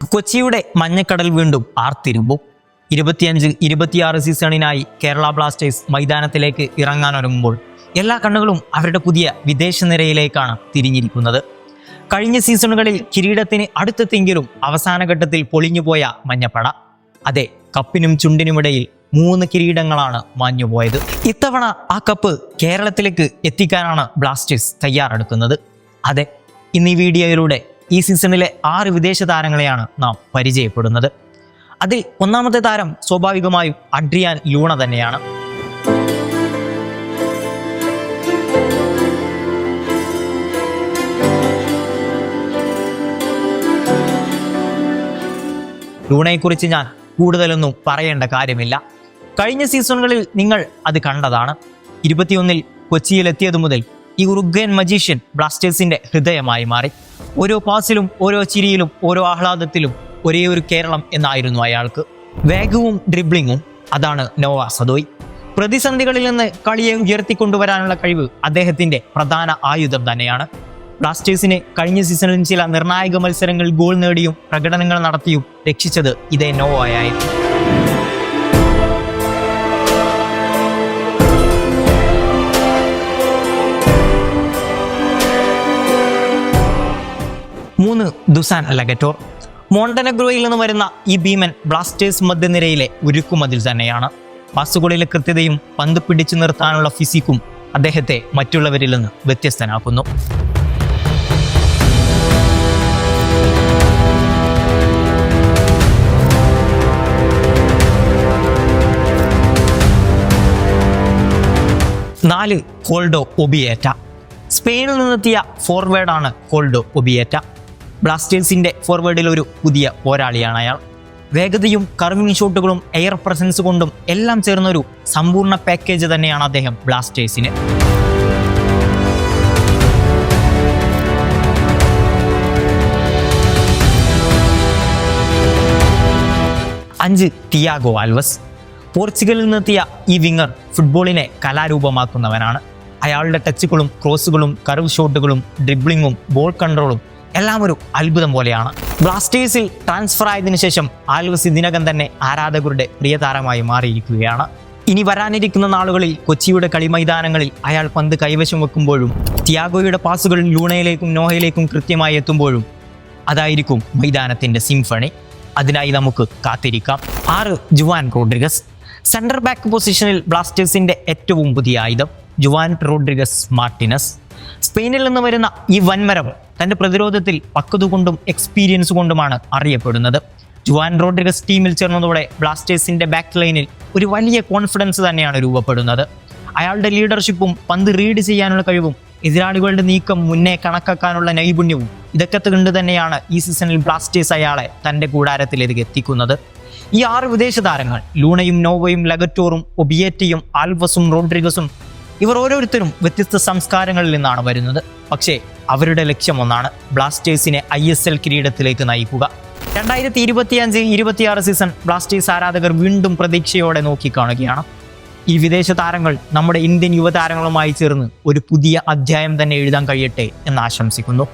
കൊച്ചിയുടെ മഞ്ഞക്കടൽ വീണ്ടും ആർത്തിരുമ്പും. ഇരുപത്തിയഞ്ച് ഇരുപത്തിയാറ് സീസണിനായി കേരള ബ്ലാസ്റ്റേഴ്സ് മൈതാനത്തിലേക്ക് ഇറങ്ങാനൊരുങ്ങുമ്പോൾ എല്ലാ കണ്ണുകളും അവരുടെ പുതിയ വിദേശ നിരയിലേക്കാണ് തിരിഞ്ഞിരിക്കുന്നത്. കഴിഞ്ഞ സീസണുകളിൽ കിരീടത്തിന് അടുത്തെത്തെങ്കിലും അവസാന ഘട്ടത്തിൽ പൊളിഞ്ഞുപോയ മഞ്ഞപ്പട. അതെ കപ്പിനും ചുണ്ടിനുമിടയിൽ മൂന്ന് കിരീടങ്ങളാണ് മാഞ്ഞുപോയത്. ഇത്തവണ ആ കപ്പ് കേരളത്തിലേക്ക് എത്തിക്കാനാണ് ബ്ലാസ്റ്റേഴ്സ് തയ്യാറെടുക്കുന്നത്. അതെ ഇന്ന് ഈ വീഡിയോയിലൂടെ ഈ സീസണിലെ ആറ് വിദേശ താരങ്ങളെയാണ് നാം പരിചയപ്പെടുന്നത്. അതിൽ ഒന്നാമത്തെ താരം സ്വാഭാവികമായും അഡ്രിയാൻ ലൂണ തന്നെയാണ്. ലൂണയെക്കുറിച്ച് ഞാൻ കൂടുതലൊന്നും പറയേണ്ട കാര്യമില്ല. കഴിഞ്ഞ സീസണുകളിൽ നിങ്ങൾ അത് കണ്ടതാണ്. ഇരുപത്തിയൊന്നിൽ കൊച്ചിയിലെത്തിയതു മുതൽ ഈ ഉറുഗ്വൻ മജീഷ്യൻ ബ്ലാസ്റ്റേഴ്സിന്റെ ഹൃദയമായി മാറി. ഓരോ പാസിലും ഓരോ ചിരിയിലും ഓരോ ആഹ്ലാദത്തിലും ഒരേ ഒരു കേരളം എന്നായിരുന്നു അയാൾക്ക്. വേഗവും ഡ്രിബ്ലിങ്ങും അതാണ് നോവ സദോയ്. പ്രതിസന്ധികളിൽ നിന്ന് കളിയെ ഉയർത്തിക്കൊണ്ടുവരാനുള്ള കഴിവ് അദ്ദേഹത്തിന്റെ പ്രധാന ആയുധം തന്നെയാണ്. ബ്ലാസ്റ്റേഴ്സിന് കഴിഞ്ഞ സീസണിൽ ചില നിർണായക മത്സരങ്ങളിൽ ഗോൾ നേടിയും പ്രകടനങ്ങൾ നടത്തിയും രക്ഷിച്ചത് ഇതേ നോവയായിരുന്നു. മൂന്ന് ദുസാൻ ലഗറ്റോർ മോണ്ടനഗ്രോയിൽ നിന്ന് വരുന്ന ഈ ഭീമൻ ബ്ലാസ്റ്റേഴ്സ് മധ്യനിരയിലെ ഉരുക്കുമതിൽ തന്നെയാണ്. പാസുകളിലെ കൃത്യതയും പന്ത് പിടിച്ചു നിർത്താനുള്ള ഫിസിക്കും അദ്ദേഹത്തെ മറ്റുള്ളവരിൽ നിന്ന് വ്യത്യസ്തനാക്കുന്നു. നാല് കോൾഡോ ഒബിയേറ്റ. സ്പെയിനിൽ നിന്നെത്തിയ ഫോർവേഡാണ് കോൾഡോ ഒബിയേറ്റ. ബ്ലാസ്റ്റേഴ്സിന്റെ ഫോർവേഡിൽ ഒരു പുതിയ പോരാളിയാണ് അയാൾ. വേഗതയും കർവിംഗ് ഷോട്ടുകളും എയർ പ്രസൻസ് കൊണ്ടും എല്ലാം ചേർന്നൊരു സമ്പൂർണ പാക്കേജ് തന്നെയാണ് അദ്ദേഹം ബ്ലാസ്റ്റേഴ്സിന്. അഞ്ച് തിയാഗോ ആൽവസ്. പോർച്ചുഗലിൽ നിന്നെത്തിയ ഈ വിങ്ങർ ഫുട്ബോളിനെ കലാരൂപമാക്കുന്നവനാണ്. അയാളുടെ ടച്ചുകളും ക്രോസുകളും കർവ് ഷോട്ടുകളും ഡ്രിബ്ലിങ്ങും ബോൾ കൺട്രോളും എല്ലാം ഒരു അത്ഭുതം പോലെയാണ്. ബ്ലാസ്റ്റേഴ്സിൽ ട്രാൻസ്ഫർ ആയതിനു ശേഷം ആൽവസ് ഇതിനകം തന്നെ ആരാധകരുടെ പ്രിയ താരമായി മാറിയിരിക്കുകയാണ്. ഇനി വരാനിരിക്കുന്ന നാളുകളിൽ കൊച്ചിയുടെ കളിമൈതാനങ്ങളിൽ അയാൾ പന്ത് കൈവശം വെക്കുമ്പോഴും ത്യാഗോയുടെ പാസുകൾ ലൂണയിലേക്കും നോഹയിലേക്കും കൃത്യമായി എത്തുമ്പോഴും അതായിരിക്കും മൈതാനത്തിന്റെ സിംഫണി. അതിനായി നമുക്ക് കാത്തിരിക്കാം. ആറ് ജുവാൻ റോഡ്രിഗസ്. സെന്റർ ബാക്ക് പൊസിഷനിൽ ബ്ലാസ്റ്റേഴ്സിന്റെ ഏറ്റവും പുതിയ ആയുധം ജുവാൻ റോഡ്രിഗസ് മാർട്ടിനസ്. സ്പെയിനിൽ നിന്ന് വരുന്ന ഈ വൻമരം തന്റെ പ്രതിരോധത്തിൽ പക്വത കൊണ്ടും എക്സ്പീരിയൻസ് കൊണ്ടുമാണ് അറിയപ്പെടുന്നത്. ജുവാൻ റോഡ്രിഗസ് ടീമിൽ ചേർന്നതോടെ ബ്ലാസ്റ്റേഴ്സിന്റെ ബാക്ക് ലൈനിൽ ഒരു വലിയ കോൺഫിഡൻസ് തന്നെയാണ് രൂപപ്പെടുന്നത്. അയാളുടെ ലീഡർഷിപ്പും പന്ത് റീഡ് ചെയ്യാനുള്ള കഴിവും എതിരാളികളുടെ നീക്കം മുന്നേ കണക്കാക്കാനുള്ള നൈപുണ്യവും ഇതൊക്കെ കണ്ട് തന്നെയാണ് ഈ സീസണിൽ ബ്ലാസ്റ്റേഴ്സ് അയാളെ തന്റെ കൂടാരത്തിലേക്ക് എത്തിക്കുന്നത്. ഈ ആറ് വിദേശ താരങ്ങൾ ലൂണയും നോവയും ലഗറ്റോറും ഒബിയേറ്റയും ആൽവസും റോഡ്രിഗസും ഇവർ ഓരോരുത്തരും വ്യത്യസ്ത സംസ്കാരങ്ങളിൽ നിന്നാണ് വരുന്നത്. പക്ഷേ അവരുടെ ലക്ഷ്യം ഒന്നാണ് ബ്ലാസ്റ്റേഴ്സിനെ ഐ എസ് എൽ കിരീടത്തിലേക്ക് നയിക്കുക. രണ്ടായിരത്തി ഇരുപത്തിയഞ്ച് ഇരുപത്തിയാറ് സീസൺ ബ്ലാസ്റ്റേഴ്സ് ആരാധകർ വീണ്ടും പ്രതീക്ഷയോടെ നോക്കിക്കാണുകയാണ്. ഈ വിദേശ താരങ്ങൾ നമ്മുടെ ഇന്ത്യൻ യുവതാരങ്ങളുമായി ചേർന്ന് ഒരു പുതിയ അധ്യായം തന്നെ എഴുതാൻ കഴിയട്ടെ എന്ന് ആശംസിക്കുന്നു.